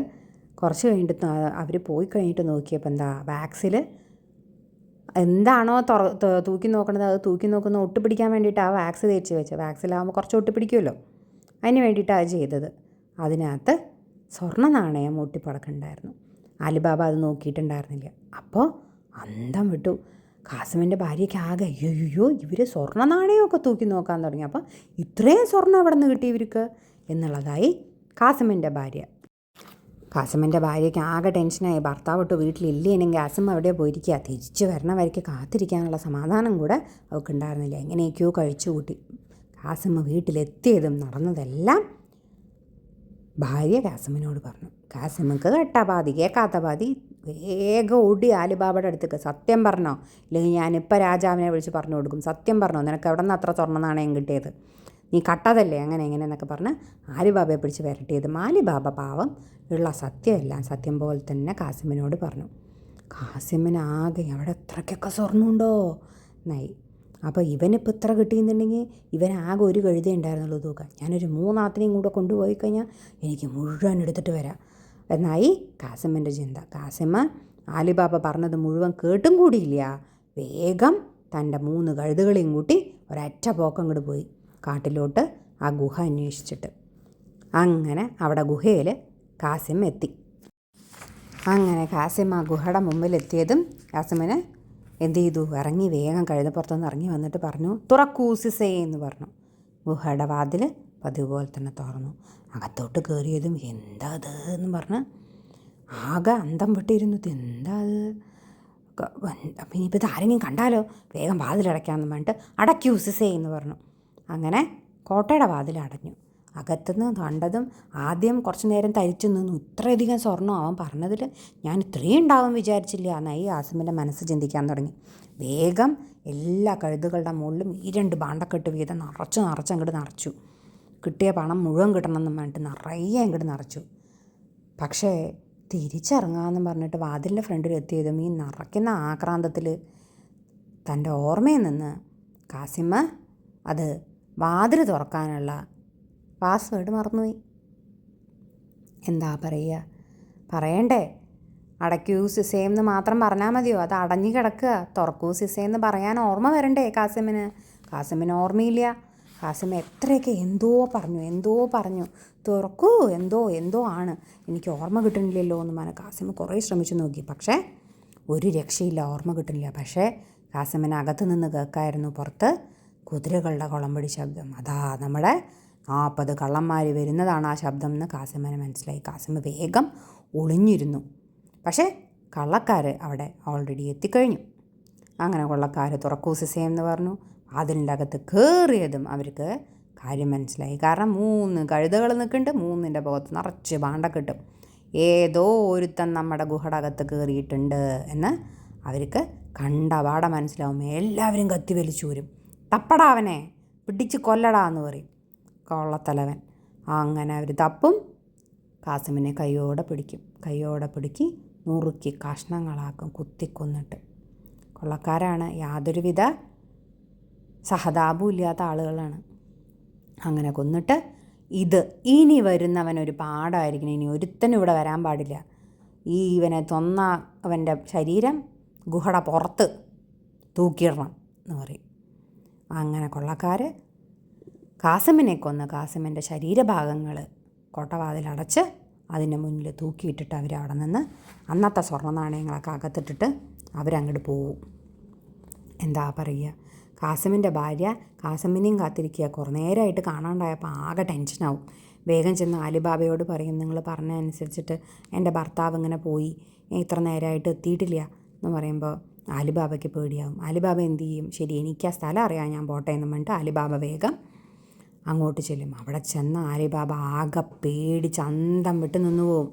കുറച്ച് കഴിഞ്ഞിട്ട് അവർ പോയി കഴിഞ്ഞിട്ട് നോക്കിയപ്പോൾ എന്താ വാക്സിൽ എന്താണോ തുറ തൂക്കി നോക്കണത് അത് തൂക്കി നോക്കുന്ന ഒട്ടിപ്പിടിക്കാൻ വേണ്ടിയിട്ട് ആ വാക്സ് തേച്ച് വെച്ചത്. വാക്സിലാകുമ്പോൾ കുറച്ച് ഒട്ടിപ്പിടിക്കുമല്ലോ അതിന് വേണ്ടിയിട്ടാണ് അത് ചെയ്തത്. അതിനകത്ത് സ്വർണ നാണയം ഒട്ടിപ്പടക്കുന്നുണ്ടായിരുന്നു അലിബാബ അത് നോക്കിയിട്ടുണ്ടായിരുന്നില്ല. അപ്പോൾ അന്തം വിട്ടു. കാസിമിന്റെ ഭാര്യയ്ക്ക് ആകെ അയ്യോ ഇവർ സ്വർണ നാണയമൊക്കെ തൂക്കി നോക്കാൻ തുടങ്ങി. അപ്പം ഇത്രയും സ്വർണം അവിടെ നിന്ന് കിട്ടി ഇവർക്ക്? എന്നുള്ളതായി കാസിമിന്റെ ഭാര്യ. കാസിമിന്റെ ഭാര്യയ്ക്ക് ആകെ ടെൻഷനായി. ഭർത്താവ് ഇട്ട് വീട്ടിലില്ലേനെങ്കിൽ കാസിം അവിടെ പോയിരിക്കുക? തിരിച്ചു വരണ വരയ്ക്ക് കാത്തിരിക്കാനുള്ള സമാധാനം കൂടെ അവൾക്ക് ഉണ്ടായിരുന്നില്ല. എങ്ങനെയൊക്കെയോ കഴിച്ചു കൂട്ടി? കാസിമ വീട്ടിലെത്തിയതും നടന്നതെല്ലാം ഭാര്യ കാസിമിനോട് പറഞ്ഞു. കാസിമക്ക് കേട്ടാ പാതി കേൾക്കാത്ത പാതി. വേഗം ഓടി ആലിബാബയുടെ അടുത്തേക്ക്. സത്യം പറഞ്ഞോ? ഇല്ലെങ്കിൽ ഞാനിപ്പോൾ രാജാവിനെ വിളിച്ച് പറഞ്ഞു കൊടുക്കും. സത്യം പറഞ്ഞോ? നിനക്ക് എവിടെ നിന്ന് അത്ര സ്വർണ നാണയം കിട്ടിയത്? നീ കട്ടതല്ലേ? അങ്ങനെ എങ്ങനെയെന്നൊക്കെ പറഞ്ഞ് ആലിബാബയെ പിടിച്ച് വരട്ടിയത്. ആലിബാബ പാവം ഉള്ള സത്യമെല്ലാം സത്യം പോലെ തന്നെ കാസിമിനോട് പറഞ്ഞു. കാസിമിനാകെ അവിടെ എത്രയ്ക്കൊക്കെ സ്വർണമുണ്ടോ? എന്നായി അപ്പോൾ ഇവനിപ്പോൾ ഇത്ര കിട്ടിയെന്നുണ്ടെങ്കിൽ ഇവനാകെ ഒരു കഴുതേ ഉണ്ടായിരുന്നുള്ളൂ തൂക്കാൻ ഞാനൊരു മൂന്നാത്തിനെയും കൂടെ കൊണ്ടുപോയി കഴിഞ്ഞാൽ എനിക്ക് മുഴുവൻ എടുത്തിട്ട് വരാം. എന്നായി കാസിമ്മന്റെ ചിന്ത. കാസിമ്മ ആലിബാബ പറഞ്ഞത് മുഴുവൻ കേട്ടും കൂടിയില്ല. വേഗം തന്റെ മൂന്ന് കഴുതുകളെയും കൂട്ടി ഒരൊറ്റ പോക്കങ്ങോട്ട് പോയി കാട്ടിലോട്ട് ആ ഗുഹ അന്വേഷിച്ചിട്ട്. അങ്ങനെ അവിടെ ഗുഹയിൽ കാസിം എത്തി. അങ്ങനെ കാസിം ആ ഗുഹയുടെ മുമ്പിലെത്തിയതും കാസിമിന് എന്ത് ചെയ്തു? ഇറങ്ങി വേഗം കഴുതപ്പുറത്തുനിന്ന് ഇറങ്ങി വന്നിട്ട് പറഞ്ഞു തുറക്കൂ സിസേ എന്ന് പറഞ്ഞു. ഗുഹയുടെ വാതിൽ പതിവ് പോലെ തന്നെ തുറന്നു. അകത്തോട്ട് കയറിയതും എന്താ അത് എന്ന് പറഞ്ഞ് ആകെ അന്തം വിട്ടിരുന്നു എന്താ അത്? ഇനിയിപ്പോൾ ഇത് ആരെങ്കിലും കണ്ടാലോ? വേഗം വാതിലടയ്ക്കാമെന്ന് പറഞ്ഞിട്ട് അടയ്ക്കൂ സിസേ എന്ന് പറഞ്ഞു. അങ്ങനെ കോട്ടയുടെ വാതിൽ അടഞ്ഞു. അകത്തുനിന്ന് കണ്ടതും ആദ്യം കുറച്ച് നേരം തരിച്ചു നിന്നു. ഇത്രയധികം സ്വർണം അവൻ പറഞ്ഞതിൽ ഞാൻ ഇത്രയും ഉണ്ടാവും വിചാരിച്ചില്ല എന്നായി ആസിമിന്റെ മനസ്സ് ചിന്തിക്കാൻ തുടങ്ങി. വേഗം എല്ലാ കഴുതുകളുടെ മുകളിലും ഈ രണ്ട് ബാണ്ടക്കെട്ട് വീതം നിറച്ച് നിറച്ച് അങ്ങോട്ട് നിറച്ചു. കിട്ടിയ പണം മുഴുവൻ കിട്ടണമെന്ന് പറഞ്ഞിട്ട് നിറയെ അങ്ങോട്ട് നിറച്ചു. പക്ഷേ തിരിച്ചിറങ്ങാമെന്ന് പറഞ്ഞിട്ട് വാതിലിന്റെ ഫ്രണ്ടിൽ എത്തിയതും ഈ നിറയ്ക്കുന്ന ആക്രാന്തത്തിൽ തന്റെ ഓർമ്മയിൽ നിന്ന് കാസിമ അത് വാതിൽ തുറക്കാനുള്ള പാസ്വേഡ് മറന്നുപോയി. എന്താ പറയുക? പറയണ്ടേ അടയ്ക്കൂ സിസേം എന്ന് മാത്രം പറഞ്ഞാൽ മതിയോ? അത് അടഞ്ഞു കിടക്കുക. തുറക്കൂ സിസേ എന്ന് പറയാൻ ഓർമ്മ വരണ്ടേ കാസിമിന് കാസിമിന് ഓർമ്മയില്ല. കാസിം എത്രയൊക്കെ എന്തോ പറഞ്ഞു എന്തോ പറഞ്ഞു. തുറക്കൂ എന്തോ എന്തോ ആണ്. എനിക്ക് ഓർമ്മ കിട്ടുന്നില്ലല്ലോ എന്ന് മന കാസിം കുറേ ശ്രമിച്ചു നോക്കി. പക്ഷേ ഒരു രക്ഷയില്ല ഓർമ്മ കിട്ടുന്നില്ല. പക്ഷേ കാസിമിന് അകത്ത് നിന്ന് കേൾക്കായിരുന്നു പുറത്ത് കുതിരകളുടെ കുളമ്പടി ശബ്ദം. അതാ നമ്മുടെ നാൽപ്പത് കള്ളന്മാർ വരുന്നതാണ് ആ ശബ്ദം എന്ന് കാസിമന് മനസ്സിലായി. കാസിമ വേഗം ഒളിഞ്ഞിരുന്നു. പക്ഷേ കള്ളക്കാർ അവിടെ ഓൾറെഡി എത്തിക്കഴിഞ്ഞു. അങ്ങനെ കൊള്ളക്കാർ തുറക്കൂ സിസേ എന്ന് പറഞ്ഞു. അതിന്റെ അകത്ത് കയറിയതും അവർക്ക് കാര്യം മനസ്സിലായി. കാരണം മൂന്ന് കഴുതകൾ നിൽക്കുന്നുണ്ട് മൂന്നിന്റെ പുറത്ത് നിറച്ച് പാണ്ട കിട്ടും. ഏതോ ഒരുത്തൻ നമ്മുടെ ഗുഹയുടെ അകത്ത് കയറിയിട്ടുണ്ട് എന്ന് അവർക്ക് കണ്ട പാടെ മനസ്സിലാവും. എല്ലാവരും കത്തി വലിച്ചു വരും തപ്പടാ അവനെ പിടിച്ച് കൊല്ലടാ എന്ന് പറയും. കൊള്ളത്തലവൻ. അങ്ങനെ അവർ തപ്പും. കാസിമിനെ കൈയോടെ പിടിക്കും. കൈയോടെ പിടിക്കി നുറുക്കി കഷ്ണങ്ങളാക്കും കുത്തിക്കൊന്നിട്ട്. കൊള്ളക്കാരാണ് യാതൊരുവിധ സഹതാപവും ഇല്ലാത്ത ആളുകളാണ്. അങ്ങനെ കൊന്നിട്ട് ഇത് ഇനി വരുന്നവൻ ഒരു പാടായിരിക്കണം. ഇനി ഒരുത്തനും ഇവിടെ വരാൻ പാടില്ല. ഈ ഇവനെ തൊന്ന അവന്റെ ശരീരം ഗുഹട പുറത്ത് തൂക്കിയിടണം എന്ന് പറയും. അങ്ങനെ കൊള്ളക്കാർ കാസമിനെ കൊന്ന് കാസമിന്റെ ശരീരഭാഗങ്ങൾ കോട്ടവാതിലടച്ച് അതിന്റെ മുന്നിൽ തൂക്കിയിട്ടിട്ട് അവർ അവിടെ നിന്ന് അന്നത്തെ സ്വർണ നാണയങ്ങളൊക്കെ അകത്തിട്ടിട്ട് അവരങ്ങോട്ട് പോവും. എന്താ പറയുക? കാസിമിന്റെ ഭാര്യ കാസമിനെയും കാത്തിരിക്കുക. കുറേ നേരമായിട്ട് കാണാണ്ടായപ്പോൾ ആകെ ടെൻഷനാവും. വേഗം ചെന്ന് ആലിബാബയോട് പറയും നിങ്ങൾ പറഞ്ഞ അനുസരിച്ചിട്ട് എന്റെ ഭർത്താവ് ഇങ്ങനെ പോയി ഇത്ര നേരമായിട്ട് എത്തിയിട്ടില്ല എന്ന് പറയുമ്പോൾ ആലിബാബയ്ക്ക് പേടിയാവും. ആലിബാബ എന്ത് ചെയ്യും? ശരി എനിക്ക് ആ സ്ഥലം അറിയാം ഞാൻ പോട്ടെ എന്ന് പറഞ്ഞിട്ട് ആലിബാബ വേഗം അങ്ങോട്ട് ചെല്ലും. അവിടെ ചെന്ന ആലിബാബ ആകെ പേടിച്ച് അന്തം വിട്ട് നിന്ന് പോവും.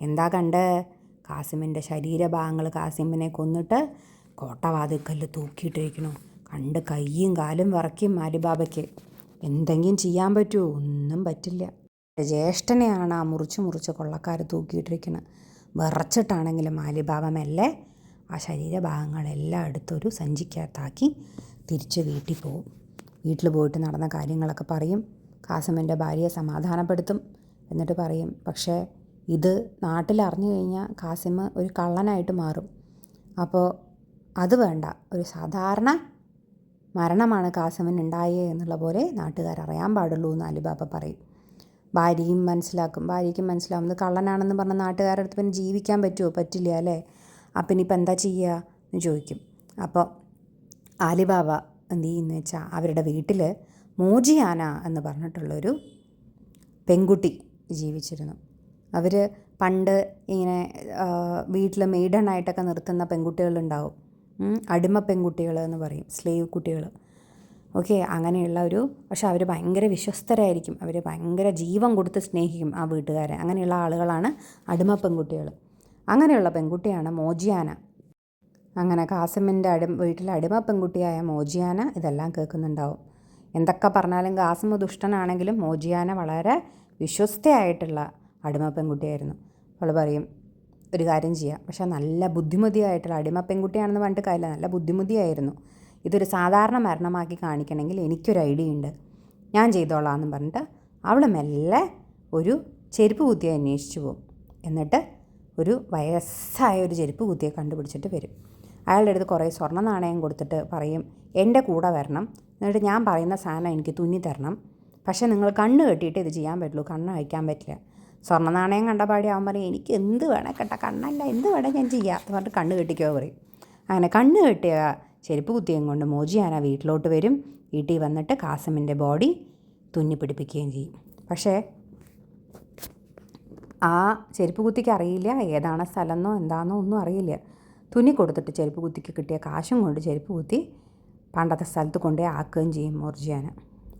എന്താ കണ്ട്? കാസിമിന്റെ ശരീരഭാഗങ്ങൾ കാസിമിനെ കൊന്നിട്ട് കോട്ടവാതിക്കല്ല് തൂക്കിയിട്ടിരിക്കണു കണ്ട് കയ്യും കാലും വിറയ്ക്കും മാലിബാബയ്ക്ക് എന്തെങ്കിലും ചെയ്യാൻ പറ്റുമോ ഒന്നും പറ്റില്ല. ജ്യേഷ്ഠനെയാണ് ആ മുറിച്ച് മുറിച്ച് കൊള്ളക്കാർ തൂക്കിയിട്ടിരിക്കുന്നത്. വിറച്ചിട്ടാണെങ്കിലും ആലിബാബ മെല്ലെ ആ ശരീരഭാഗങ്ങളെല്ലാം എടുത്തൊരു സഞ്ചിക്കകത്താക്കി തിരിച്ച് വീട്ടിൽ പോവും. വീട്ടിൽ പോയിട്ട് നടന്ന കാര്യങ്ങളൊക്കെ പറയും. കാസമന്റെ ഭാര്യയെ സമാധാനപ്പെടുത്തും എന്നിട്ട് പറയും. പക്ഷേ ഇത് നാട്ടിൽ അറിഞ്ഞു കഴിഞ്ഞാൽ കാസിമ് ഒരു കള്ളനായിട്ട് മാറും. അപ്പോൾ അത് വേണ്ട. ഒരു സാധാരണ മരണമാണ് കാസമൻ ഉണ്ടായേ എന്നുള്ള പോലെ നാട്ടുകാർ അറിയാൻ പാടുള്ളൂ എന്ന് അലിബാബ പറയും. ഭാര്യയും മനസ്സിലാക്കും. ഭാര്യയ്ക്കും മനസ്സിലാവുന്നത് കള്ളനാണെന്ന് പറഞ്ഞ നാട്ടുകാരുടെ അടുത്ത് പിന്നെ ജീവിക്കാൻ പറ്റുമോ പറ്റില്ല അല്ലേ? അപ്പം ഇനിയിപ്പോൾ എന്താ ചെയ്യുക എന്ന് ചോദിക്കും. അപ്പോൾ ആലിബാബ എന്ത് ചെയ്യുന്നു വെച്ചാൽ അവരുടെ വീട്ടിൽ മോജിയാന എന്ന് പറഞ്ഞിട്ടുള്ളൊരു പെൺകുട്ടി ജീവിച്ചിരുന്നു. അവർ പണ്ട് ഇങ്ങനെ വീട്ടിൽ മെയ്ഡനായിട്ടൊക്കെ നിർത്തുന്ന പെൺകുട്ടികളുണ്ടാവും. അടിമ പെൺകുട്ടികൾ എന്ന് പറയും സ്ലേവ് കുട്ടികൾ ഓക്കെ അങ്ങനെയുള്ള ഒരു പക്ഷെ അവർ ഭയങ്കര വിശ്വസ്തരായിരിക്കും. അവർ ഭയങ്കര ജീവൻ കൊടുത്ത് സ്നേഹിക്കും ആ വീട്ടുകാരെ. അങ്ങനെയുള്ള ആളുകളാണ് അടിമ പെൺകുട്ടികൾ അങ്ങനെയുള്ള പെൺകുട്ടിയാണ് മോജിയാന. അങ്ങനെ കാസിമിന്റെ അടി വീട്ടിലെ അടിമ പെൺകുട്ടിയായ മോജിയാന ഇതെല്ലാം കേൾക്കുന്നുണ്ടാവും. എന്തൊക്കെ പറഞ്ഞാലും കാസിമ ദുഷ്ടനാണെങ്കിലും മോജിയാന വളരെ വിശ്വസ്തയായിട്ടുള്ള അടിമ പെൺകുട്ടിയായിരുന്നു. അവൾ പറയും ഒരു കാര്യം ചെയ്യാം. പക്ഷേ നല്ല ബുദ്ധിമതിയായിട്ടുള്ള അടിമ പെൺകുട്ടിയാണെന്ന് പറഞ്ഞിട്ട് കാര്യമില്ല. നല്ല ബുദ്ധിമതിയായിരുന്നു. ഇതൊരു സാധാരണ മരണമാക്കി കാണിക്കണമെങ്കിൽ എനിക്കൊരു ഐഡിയ ഉണ്ട് ഞാൻ ചെയ്തോളാം എന്ന് പറഞ്ഞിട്ട് അവൾ മെല്ലെ ഒരു ചെരുപ്പ് കുത്തിയെ അന്വേഷിച്ചു പോകും. എന്നിട്ട് ഒരു വയസ്സായ ഒരു ചെരുപ്പ് കുത്തിയെ കണ്ടുപിടിച്ചിട്ട് വരും. അയാളുടെ അടുത്ത് കുറേ സ്വർണ നാണയം കൊടുത്തിട്ട് പറയും എന്റെ കൂടെ വരണം. എന്നിട്ട് ഞാൻ പറയുന്ന സാധനം എനിക്ക് തുന്നി തരണം. പക്ഷേ നിങ്ങൾ കണ്ണ് കെട്ടിയിട്ട് ഇത് ചെയ്യാൻ പറ്റുള്ളൂ. കണ്ണ് അയക്കാൻ പറ്റില്ല. സ്വർണ നാണയം കണ്ട പാടി അവൻ പറയും എനിക്ക് എന്ത് വേണേ കേട്ട കണ്ണല്ല എന്ത് വേണേ ഞാൻ ചെയ്യാം. എന്ന് പറഞ്ഞിട്ട് കണ്ണ് കെട്ടിക്കോ പറയും. അങ്ങനെ കണ്ണ് കെട്ടിയ ചെരുപ്പ് കുത്തിയും കൊണ്ട് മോജിയാന വീട്ടിലോട്ട് വരും. വീട്ടിൽ വന്നിട്ട് കാസമിന്റെ ബോഡി തുന്നി പിടിപ്പിക്കുകയും ചെയ്യും. പക്ഷേ ആ ചെരുപ്പ് കുത്തിക്ക് അറിയില്ല ഏതാണ് സ്ഥലമെന്നോ എന്താണെന്നോ ഒന്നും അറിയില്ല. തുന്നി കൊടുത്തിട്ട് ചെരുപ്പ് കുത്തിക്ക് കിട്ടിയ കാശും കൊണ്ട് ചെരുപ്പ് കുത്തി പണ്ടത്തെ സ്ഥലത്ത് കൊണ്ടേ ആക്കുകയും ചെയ്യും മോർജിയാന.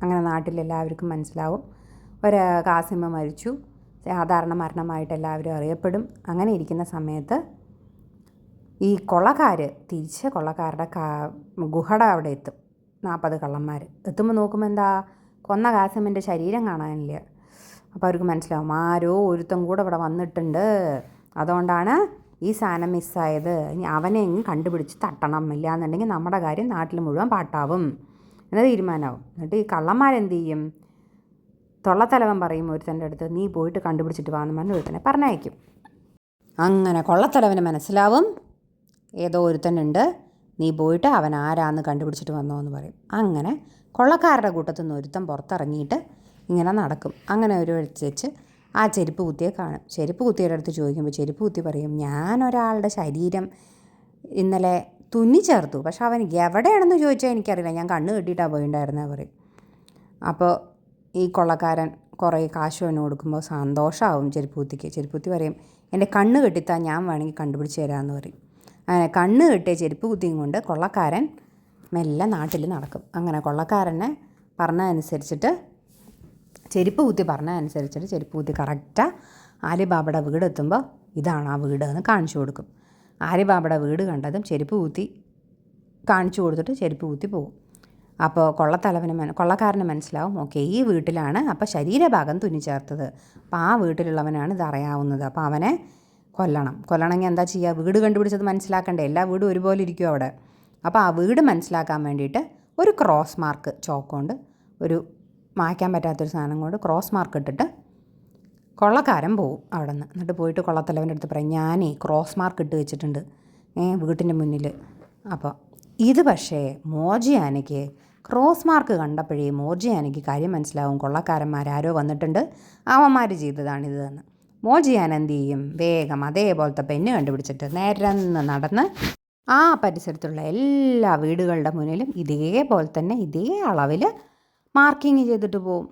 അങ്ങനെ നാട്ടിലെല്ലാവർക്കും മനസ്സിലാവും. ഒരു കാസിമ മരിച്ചു. സാധാരണ മരണമായിട്ട് എല്ലാവരും അറിയപ്പെടും. അങ്ങനെ ഇരിക്കുന്ന സമയത്ത് ഈ കൊള്ളക്കാർ തിരിച്ച് കൊള്ളക്കാരുടെ കാ ഗുഹട അവിടെ എത്തും. നാൽപ്പത് കള്ളന്മാർ എത്തുമ്പോൾ നോക്കുമ്പോൾ എന്താ? കൊന്ന കാസമിന്റെ ശരീരം കാണാനില്ല. അപ്പോൾ അവർക്ക് മനസ്സിലാവും ആരോ ഒരുത്തം കൂടെ ഇവിടെ വന്നിട്ടുണ്ട്. അതുകൊണ്ടാണ് ഈ സാധനം മിസ്സായത്. ഇനി അവനെ എങ്ങും കണ്ടുപിടിച്ച് തട്ടണം. ഇല്ല എന്നുണ്ടെങ്കിൽ നമ്മുടെ കാര്യം നാട്ടിൽ മുഴുവൻ പാട്ടാവും. എന്ന തീരുമാനമാവും. എന്നിട്ട് ഈ കള്ളന്മാരെന്ത് ചെയ്യും? തൊള്ളത്തലവൻ പറയും ഒരുത്തന്റെ അടുത്ത് നീ പോയിട്ട് കണ്ടുപിടിച്ചിട്ട് വാന്ന് പറഞ്ഞ് ഒരുത്തനെ പറഞ്ഞയക്കും. അങ്ങനെ കൊള്ളത്തലവന് മനസ്സിലാവും ഏതോ ഒരുത്തനുണ്ട് നീ പോയിട്ട് അവൻ ആരാന്ന് കണ്ടുപിടിച്ചിട്ട് വന്നോ എന്ന് പറയും. അങ്ങനെ കൊള്ളക്കാരുടെ കൂട്ടത്തിൽ നിന്ന് ഒരുത്തൻ പുറത്തിറങ്ങിയിട്ട് ഇങ്ങനെ നടക്കും. അങ്ങനെ ഒരു വെച്ച് ആ ചെരുപ്പ് കുത്തിയെ കാണും. ചെരുപ്പ് കുത്തിയുടെ അടുത്ത് ചോദിക്കുമ്പോൾ ചെരുപ്പ് കുത്തി പറയും ഞാനൊരാളുടെ ശരീരം ഇന്നലെ തുന്നി ചേർത്തു പക്ഷെ അവൻ എവിടെയാണെന്ന് ചോദിച്ചാൽ എനിക്കറിയില്ല. ഞാൻ കണ്ണ് കെട്ടിയിട്ടാണ് പോയിണ്ടായിരുന്നത് പറയും. അപ്പോൾ ഈ കൊള്ളക്കാരൻ കുറേ കാശ് അവന് കൊടുക്കുമ്പോൾ സന്തോഷമാവും ചെരുപ്പൂത്തിക്ക് ചെരുപ്പൂത്തി പറയും എന്റെ കണ്ണ് കെട്ടിത്താൻ ഞാൻ വേണമെങ്കിൽ കണ്ടുപിടിച്ച് തരാമെന്ന് പറയും. അങ്ങനെ കണ്ണ് കെട്ടിയ ചെരുപ്പ് കുത്തിയും കൊണ്ട് കൊള്ളക്കാരൻ മെല്ലെ നാട്ടിൽ നടക്കും. അങ്ങനെ കൊള്ളക്കാരനെ പറഞ്ഞതനുസരിച്ചിട്ട് ചെരുപ്പ് കുത്തി പറഞ്ഞതനുസരിച്ചിട്ട് ചെരുപ്പ് കുത്തി കറക്റ്റാ ആലിബാബയുടെ വീടെത്തുമ്പോൾ ഇതാണ് ആ വീട് എന്ന് കാണിച്ചു കൊടുക്കും. ആലിബാബയുടെ വീട് കണ്ടതും ചെരുപ്പ് കുത്തി കാണിച്ചു കൊടുത്തിട്ട് ചെരുപ്പ് കുത്തി പോകും അപ്പോൾ കൊള്ളത്തലവന് മന കൊള്ളക്കാരന് മനസ്സിലാവും. ഓക്കെ ഈ വീട്ടിലാണ് അപ്പോൾ ശരീരഭാഗം തുന്നിച്ചേർത്തത് അപ്പോൾ ആ വീട്ടിലുള്ളവനാണ് ഇത് അറിയാവുന്നത്. അപ്പോൾ അവനെ കൊല്ലണം. കൊല്ലണമെങ്കിൽ എന്താ ചെയ്യുക? വീട് കണ്ടുപിടിച്ചത് മനസ്സിലാക്കണ്ടേ. എല്ലാ വീടും ഒരുപോലെ ഇരിക്കും അവിടെ. അപ്പോൾ ആ വീട് മനസ്സിലാക്കാൻ വേണ്ടിയിട്ട് ഒരു ക്രോസ് മാർക്ക് ചോക്ക് കൊണ്ട് ഒരു മായ്ക്കാൻ പറ്റാത്തൊരു സാധനം കൊണ്ട് ക്രോസ് മാർക്ക് ഇട്ടിട്ട് കൊള്ളക്കാരൻ പോവും അവിടെ നിന്ന് എന്നിട്ട് പോയിട്ട് കൊള്ളത്തലവന്റെ അടുത്ത് പറയും ഞാനേ ക്രോസ് മാർക്ക് ഇട്ട് വെച്ചിട്ടുണ്ട്. ഏ വീട്ടിന്റെ മുന്നിൽ. അപ്പോൾ ഇത് പക്ഷേ മോജിയാനയ്ക്ക് ക്രോസ് മാർക്ക് കണ്ടപ്പോഴേ മോർജിയാനയ്ക്ക് കാര്യം മനസ്സിലാവും. കൊള്ളക്കാരന്മാരാരോ വന്നിട്ടുണ്ട്. അവന്മാർ ചെയ്തതാണിത് എന്ന് മോജിയാൻ എന്ത് ചെയ്യും? വേഗം അതേപോലത്തെ പെണ്ണ് കണ്ടുപിടിച്ചിട്ട് നിരന്ന് നടന്ന് ആ പരിസരത്തുള്ള എല്ലാ വീടുകളുടെ മുന്നിലും ഇതേപോലെ തന്നെ ഇതേ അളവിൽ മാർക്കിങ് ചെയ്തിട്ട് പോവും.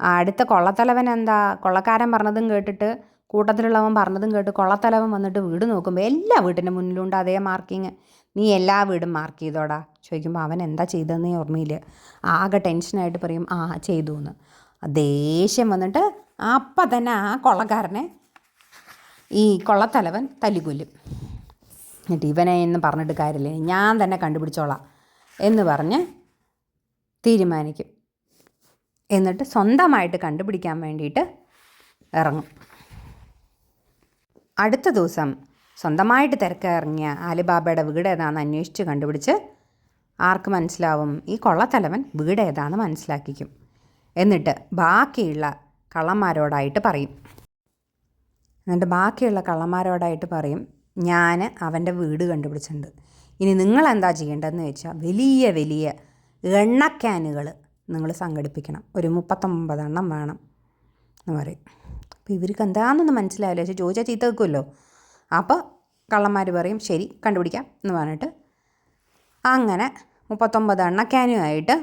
അടുത്ത കൊള്ളത്തലവൻ എന്താ? കൊള്ളക്കാരൻ പറഞ്ഞതും കേട്ടിട്ട് കൂട്ടത്തിലുള്ളവൻ പറഞ്ഞതും കേട്ട് കൊള്ളത്തലവൻ വന്നിട്ട് വീട് നോക്കുമ്പോൾ എല്ലാ വീട്ടിന്റെ മുന്നിലുണ്ട് അതേ മാർക്കിങ്. നീ എല്ലാ വീടും മാർക്ക് ചെയ്തോടാ. ചോദിക്കുമ്പോൾ അവൻ എന്താ ചെയ്തതെന്ന് ഓർമ്മയില്ല. ആകെ ടെൻഷനായിട്ട് പറയും ആ ചെയ്തു എന്ന് ദേഷ്യം വന്നിട്ട് അപ്പം തന്നെ ആ കൊള്ളക്കാരനെ ഈ കൊള്ളത്തലവൻ തല്ലിക്കൊല്ലും. എന്നിട്ട് ഇവനെ എന്ന് പറഞ്ഞിട്ട് കാര്യമില്ല. ഞാൻ തന്നെ കണ്ടുപിടിച്ചോളാം എന്ന് പറഞ്ഞ് തീരുമാനിക്കും. എന്നിട്ട് സ്വന്തമായിട്ട് കണ്ടുപിടിക്കാൻ വേണ്ടിയിട്ട് ഇറങ്ങും. അടുത്ത ദിവസം സ്വന്തമായിട്ട് തിരക്കിറങ്ങിയ ആലിബാബയുടെ വീട് ഏതാണെന്ന് അന്വേഷിച്ച് കണ്ടുപിടിച്ച് ആർക്ക് മനസ്സിലാവും? ഈ കൊള്ളത്തലവൻ വീട് ഏതാണെന്ന് മനസ്സിലാക്കിക്കും. എന്നിട്ട് ബാക്കിയുള്ള കള്ളന്മാരോടായിട്ട് പറയും. എന്നിട്ട് ബാക്കിയുള്ള കള്ളന്മാരോടായിട്ട് പറയും ഞാൻ അവന്റെ വീട് കണ്ടുപിടിച്ചിട്ടുണ്ട്. ഇനി നിങ്ങൾ എന്താ ചെയ്യേണ്ടതെന്ന് വെച്ചാൽ വലിയ വലിയ എണ്ണക്യാനുകൾ നിങ്ങൾ സംഘടിപ്പിക്കണം. ഒരു മുപ്പത്തൊമ്പതെണ്ണം വേണം. എന്ന് പറയും. അപ്പോൾ ഇവർക്ക് എന്താണെന്നൊന്നും മനസ്സിലാവില്ല. പക്ഷേ ചോദിച്ചാൽ ചീത്ത വെക്കുമല്ലോ അപ്പോൾ കള്ളന്മാർ പറയും ശരി കണ്ടുപിടിക്കാം എന്ന് പറഞ്ഞിട്ട് അങ്ങനെ മുപ്പത്തൊമ്പത് എണ്ണക്യാനുമായിട്ട്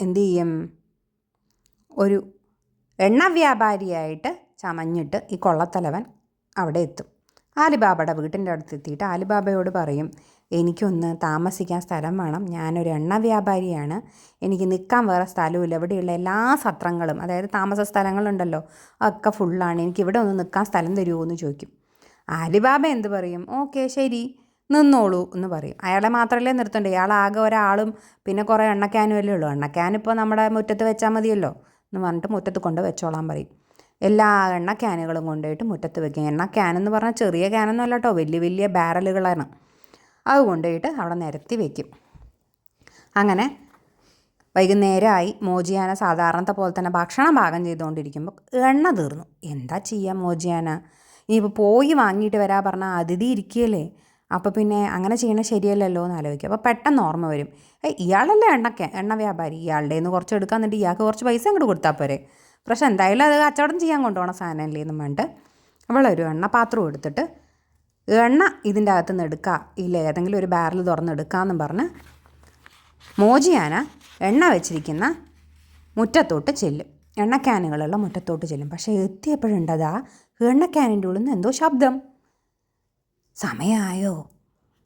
എന്തു ചെയ്യും? ഒരു എണ്ണ വ്യാപാരിയായിട്ട് ചമഞ്ഞിട്ട് ഈ കൊള്ളത്തലവൻ അവിടെ എത്തും. ആലിബാബയുടെ വീട്ടിന്റെ അടുത്ത് എത്തിയിട്ട് ആലിബാബയോട് പറയും എനിക്കൊന്ന് താമസിക്കാൻ സ്ഥലം വേണം. ഞാനൊരു എണ്ണ വ്യാപാരിയാണ്. എനിക്ക് നിൽക്കാൻ വേറെ സ്ഥലമില്ല ഇവിടെയുള്ള എല്ലാ സത്രങ്ങളും അതായത് താമസ സ്ഥലങ്ങളുണ്ടല്ലോ ഒക്കെ ഫുള്ളാണ് എനിക്ക് ഇവിടെ ഒന്ന് നിൽക്കാൻ സ്ഥലം തരുമോ എന്ന് ചോദിക്കും. ആലിബാബ എന്ത് പറയും? ഓക്കെ ശരി. നിന്നോളൂ എന്ന് പറയും. അയാളെ മാത്രമല്ലേ നിർത്തണ്ടേ. ഇയാൾ ആകെ ഒരാളും പിന്നെ കുറേ എണ്ണക്കാനും അല്ലേ ഉള്ളൂ. എണ്ണക്കാനിപ്പോൾ നമ്മുടെ മുറ്റത്ത് വെച്ചാൽ മതിയല്ലോ എന്ന് പറഞ്ഞിട്ട് മുറ്റത്ത് കൊണ്ട് വെച്ചോളാൻ പറയും. എല്ലാ എണ്ണ ക്യാനുകളും കൊണ്ടുപോയിട്ട് മുറ്റത്ത് വെക്കും. എണ്ണ ക്യാൻ എന്ന് പറഞ്ഞാൽ ചെറിയ ക്യാനൊന്നും അല്ല കേട്ടോ. വലിയ വലിയ ബാരലുകളാണ്. അത് കൊണ്ടുപോയിട്ട് അവിടെ നിരത്തി വെക്കും. അങ്ങനെ വൈകുന്നേരമായി മോജിയാന സാധാരണത്തെ പോലെ തന്നെ ഭക്ഷണം പാകം ചെയ്തുകൊണ്ടിരിക്കുമ്പോൾ എണ്ണ തീർന്നു. എന്താ ചെയ്യുക മോജിയാന? ഇനിയിപ്പോൾ പോയി വാങ്ങിയിട്ട് വരാ പറഞ്ഞാൽ അതിഥി ഇരിക്കുകയല്ലേ? അപ്പോൾ പിന്നെ അങ്ങനെ ചെയ്യണത് ശരിയല്ലല്ലോ എന്ന് ആലോചിക്കും. അപ്പോൾ പെട്ടെന്ന് ഓർമ്മ വരും. ഏയ് ഇയാളല്ലേ എണ്ണ എണ്ണ വ്യാപാരി. ഇയാളുടെ നിന്ന് കുറച്ച് എടുക്കാൻ എന്നിട്ട് ഇയാൾക്ക് കുറച്ച് പൈസ അങ്ങോട്ട് കൊടുത്താൽ പോരെ. പക്ഷേ എന്തായാലും അത് കച്ചവടം ചെയ്യാൻ കൊണ്ടുപോകണ സാധനമല്ലേ എന്നും പറഞ്ഞിട്ട് അവളൊരു എണ്ണപാത്രം എടുത്തിട്ട് എണ്ണ ഇതിന്റെ അകത്ത് നിന്ന് എടുക്കുക ഇല്ല ഏതെങ്കിലും ഒരു ബാരൽ തുറന്നെടുക്കാമെന്നും പറഞ്ഞ് മോജിയാന എണ്ണ വെച്ചിരിക്കുന്ന മുറ്റത്തോട്ട് ചെല്ലും. എണ്ണ ക്യാനുകളുള്ള മുറ്റത്തോട്ട് ചെല്ലും. പക്ഷേ എത്തിയപ്പോഴുണ്ടതാ എണ്ണ ക്യാനിന്റെ ഉള്ളിൽ നിന്ന് എന്തോ ശബ്ദം. സമയമായോ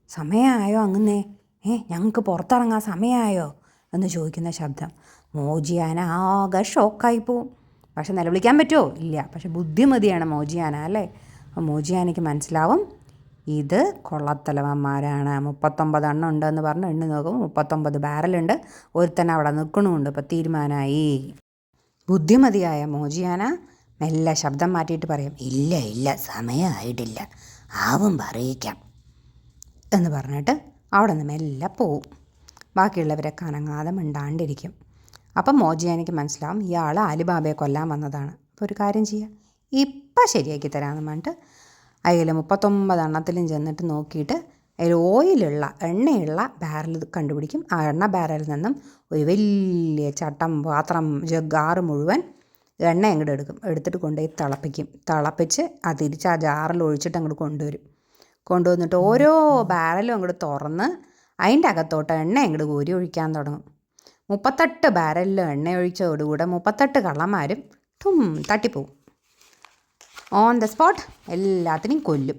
സമയമായോ അങ്ങന്നേ? ഏ ഞങ്ങൾക്ക് പുറത്തിറങ്ങാൻ സമയമായോ എന്ന് ചോദിക്കുന്ന ശബ്ദം. മോജിയാന ആകെ ഷോക്കായി പോവും. പക്ഷെ നിലവിളിക്കാൻ പറ്റുമോ? ഇല്ല. പക്ഷെ ബുദ്ധിമതിയാണ് മോജിയാന അല്ലേ? അപ്പോൾ മോജിയാനയ്ക്ക് മനസ്സിലാവും ഇത് കൊള്ളത്തലവന്മാരാണ്. മുപ്പത്തൊമ്പത് എണ്ണം ഉണ്ടെന്ന് പറഞ്ഞ് എണ്ണി നോക്കും. മുപ്പത്തൊമ്പത് ബാരലുണ്ട് ഒരുത്തൻ അവിടെ നിൽക്കണമുണ്ട് ഇപ്പോൾ തീരുമാനമായി. ബുദ്ധിമതിയായ മോജിയാന മെല്ലെ ശബ്ദം മാറ്റിയിട്ട് പറയും ഇല്ല ഇല്ല സമയമായിട്ടില്ല. ആവും പറയിക്കാം. എന്ന് പറഞ്ഞിട്ട് അവിടെ നിന്ന് മെല്ലെ പോവും. ബാക്കിയുള്ളവരെ കനങ്ങാതെ മിണ്ടാണ്ടിരിക്കും. അപ്പം മോജിയാനിക്ക് മനസ്സിലാവും ഇയാൾ അലിബാബയെ കൊല്ലാൻ വന്നതാണ്. അപ്പോൾ ഒരു കാര്യം ചെയ്യുക ഇപ്പം ശരിയാക്കി തരാമെന്ന് പറഞ്ഞിട്ട് അതിൽ മുപ്പത്തൊമ്പത് എണ്ണത്തിലും ചെന്നിട്ട് നോക്കിയിട്ട് അതിൽ ഓയിലുള്ള എണ്ണയുള്ള ബാരൽ കണ്ടുപിടിക്കും. ആ എണ്ണ ബാരലിൽ നിന്നും ഒരു വലിയ ചട്ടം പാത്രം ജഗ്ഗാറ് മുഴുവൻ എണ്ണ അങ്ങോട്ട് എടുക്കും. എടുത്തിട്ട് കൊണ്ടുപോയി തിളപ്പിക്കും. തിളപ്പിച്ച് അത് തിരിച്ച് ആ ജാറിൽ ഒഴിച്ചിട്ട് അങ്ങോട്ട് കൊണ്ടുവരും. കൊണ്ടുവന്നിട്ട് ഓരോ ബാരലും അങ്ങോട്ട് തുറന്ന് അതിന്റെ അകത്തോട്ട് എണ്ണ അങ്ങോട്ട് കോരി ഒഴിക്കാൻ തുടങ്ങും. മുപ്പത്തെട്ട് ബാരലിൽ എണ്ണ ഒഴിച്ചതോടുകൂടെ മുപ്പത്തെട്ട് കള്ളന്മാരും ടും തട്ടിപ്പോവും. ഓൺ ദ സ്പോട്ട് എല്ലാത്തിനെയും കൊല്ലും.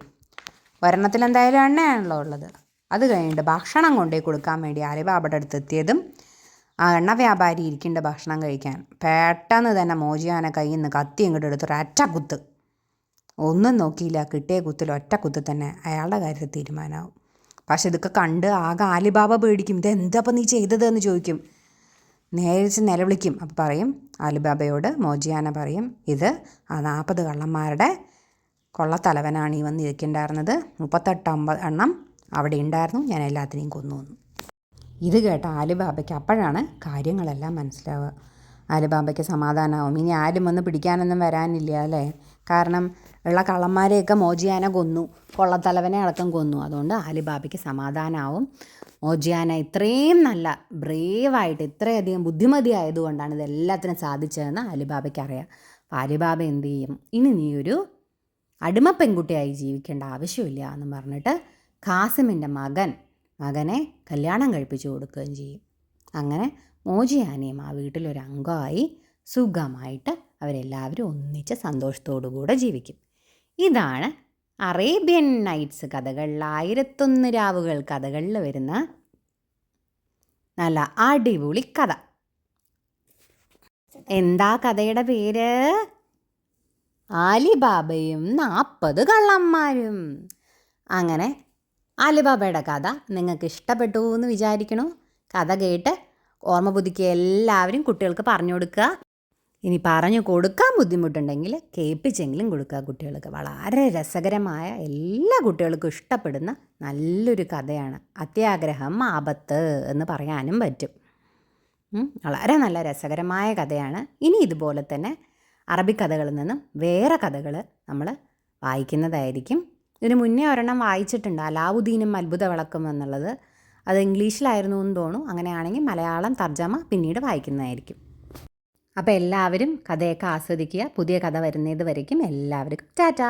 ഒരെണ്ണത്തിൽ എന്തായാലും എണ്ണയാണല്ലോ ഉള്ളത്. അത് കഴിഞ്ഞിട്ട് ഭക്ഷണം കൊണ്ടുപോയി കൊടുക്കാൻ വേണ്ടി അലിബാബയുടെ അവിടെ എത്തിയതും ആ എണ്ണ വ്യാപാരി ഇരിക്കേണ്ട ഭക്ഷണം കഴിക്കാൻ. പെട്ടെന്ന് തന്നെ മോജിയാനെ കയ്യിൽ നിന്ന് കത്തി ഇങ്ങോട്ട് എടുത്തൊരു അറ്റ കുത്ത്. ഒന്നും നോക്കിയില്ല. കിട്ടിയ കുത്തിൽ ഒറ്റ കുത്ത് തന്നെ അയാളുടെ കാര്യത്തിൽ തീരുമാനമാവും. പക്ഷെ ഇതൊക്കെ കണ്ട് ആകെ ആലിബാബ പേടിക്കും. ഇത് എന്താ നീ ചെയ്തത് എന്ന് ചോദിക്കും. നേരിച്ച് നിലവിളിക്കും. അപ്പം പറയും അലിബാബയോട് മോജിയാന പറയും ഇത് ആ നാൽപ്പത് കള്ളന്മാരുടെ കൊള്ളത്തലവനാണ്. ഈ വന്ന് ഇരിക്കുന്നുണ്ടായിരുന്നത് മുപ്പത്തെട്ട് അമ്പത് എണ്ണം അവിടെ ഉണ്ടായിരുന്നു. ഞാൻ എല്ലാത്തിനെയും കൊന്നു വന്നു ഇത് കേട്ട ആലിബാബയ്ക്ക് അപ്പോഴാണ് കാര്യങ്ങളെല്ലാം മനസ്സിലാവുക. ആലിബാബയ്ക്ക് സമാധാനമാവും ഇനി ആരും വന്ന് പിടിക്കാനൊന്നും വരാനില്ല അല്ലേ? കാരണം ഉള്ള കള്ളന്മാരെയൊക്കെ മോജിയാന കൊന്നു. കൊള്ളത്തലവനെ അടക്കം കൊന്നു. അതുകൊണ്ട് ആലിബാബയ്ക്ക് സമാധാനമാവും മോജിയാന ഇത്രയും നല്ല ബ്രേവായിട്ട് ഇത്രയധികം ബുദ്ധിമതി ആയതുകൊണ്ടാണ് ഇതെല്ലാത്തിനും സാധിച്ചതെന്ന് അലിബാബയ്ക്ക് അറിയാം അപ്പോൾ അലിബാബ എന്ത് ചെയ്യും? ഇനി നീ ഒരു അടിമ പെൺകുട്ടിയായി ജീവിക്കേണ്ട ആവശ്യമില്ല എന്ന് പറഞ്ഞിട്ട് ഖാസിമിന്റെ മകൻ മകനെ കല്യാണം കഴിപ്പിച്ചു കൊടുക്കുകയും ചെയ്യും. അങ്ങനെ മോചിയാനയും ആ വീട്ടിലൊരു അംഗമായി സുഖമായിട്ട് അവരെല്ലാവരും ഒന്നിച്ച് സന്തോഷത്തോടുകൂടെ ജീവിക്കും. ഇതാണ് അറേബ്യൻ നൈറ്റ്സ് കഥകളിൽ ആയിരത്തൊന്ന് രാവുകൾ കഥകളിൽ വരുന്ന നല്ല അടിപൊളി കഥ. എന്താ കഥയുടെ പേര്? ആലിബാബയും നാൽപ്പത് കള്ളന്മാരും. അങ്ങനെ ആലിബാബയുടെ കഥ നിങ്ങൾക്ക് ഇഷ്ടപ്പെട്ടു എന്ന് വിചാരിക്കണു. കഥ കേട്ട് ഓർമ്മ പുതുക്കിയ എല്ലാവരും കുട്ടികൾക്ക് പറഞ്ഞു കൊടുക്കുക. ഇനി പറഞ്ഞു കൊടുക്കാൻ ബുദ്ധിമുട്ടുണ്ടെങ്കിൽ കേൾപ്പിച്ചെങ്കിലും കൊടുക്കുക കുട്ടികൾക്ക്. വളരെ രസകരമായ എല്ലാ കുട്ടികൾക്കും ഇഷ്ടപ്പെടുന്ന നല്ലൊരു കഥയാണ്. അത്യാഗ്രഹം ആപത്ത് എന്ന് പറയാനും പറ്റും. വളരെ നല്ല രസകരമായ കഥയാണ്. ഇനി ഇതുപോലെ തന്നെ അറബിക്കഥകളിൽ നിന്നും വേറെ കഥകൾ നമ്മൾ വായിക്കുന്നതായിരിക്കും. ഇതിന് മുന്നേ ഒരെണ്ണം വായിച്ചിട്ടുണ്ട്. അലാവുദ്ദീനും അത്ഭുത വിളക്കും എന്നുള്ളത്. അത് ഇംഗ്ലീഷിലായിരുന്നു എന്ന് തോന്നും അങ്ങനെയാണെങ്കിൽ മലയാളം തർജമ പിന്നീട് വായിക്കുന്നതായിരിക്കും. അപ്പോൾ എല്ലാവരും കഥയൊക്കെ ആസ്വദിക്കുക. പുതിയ കഥ വരുന്നത് വരയ്ക്കും എല്ലാവർക്കും ടാറ്റ.